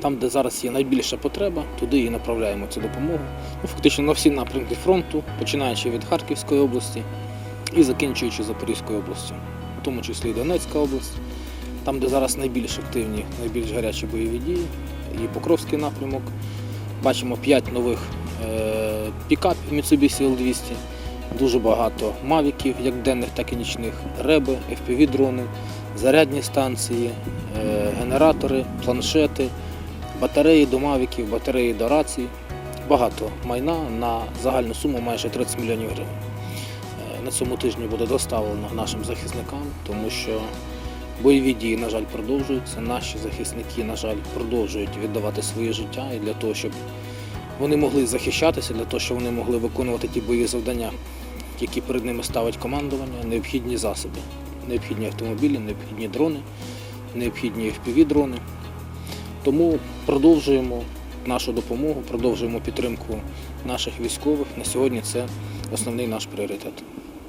Там, де зараз є найбільша потреба, туди і направляємо цю допомогу. Ну, фактично на всі напрямки фронту, починаючи від Харківської області і закінчуючи Запорізькою областю, в тому числі і Донецька область, там, де зараз найбільш активні, найбільш гарячі бойові дії, і Покровський напрямок. Бачимо 5 нових е, пікапів Mitsubishi L200, дуже багато мавіків, як денних, так і нічних, реби, FPV-дрони, зарядні станції, е, генератори, планшети, батареї до мавіків, батареї до рацій. Багато майна на загальну суму майже 30 мільйонів гривень. Е, На цьому тижні буде доставлено нашим захисникам, тому що бойові дії, на жаль, продовжуються. Наші захисники, на жаль, продовжують віддавати своє життя і для того, щоб вони могли захищатися, для того, щоб вони могли виконувати ті бойові завдання, які перед ними ставить командування, необхідні засоби, необхідні автомобілі, необхідні дрони, необхідні FPV-дрони. Тому продовжуємо нашу допомогу, продовжуємо підтримку наших військових. На сьогодні це основний наш пріоритет.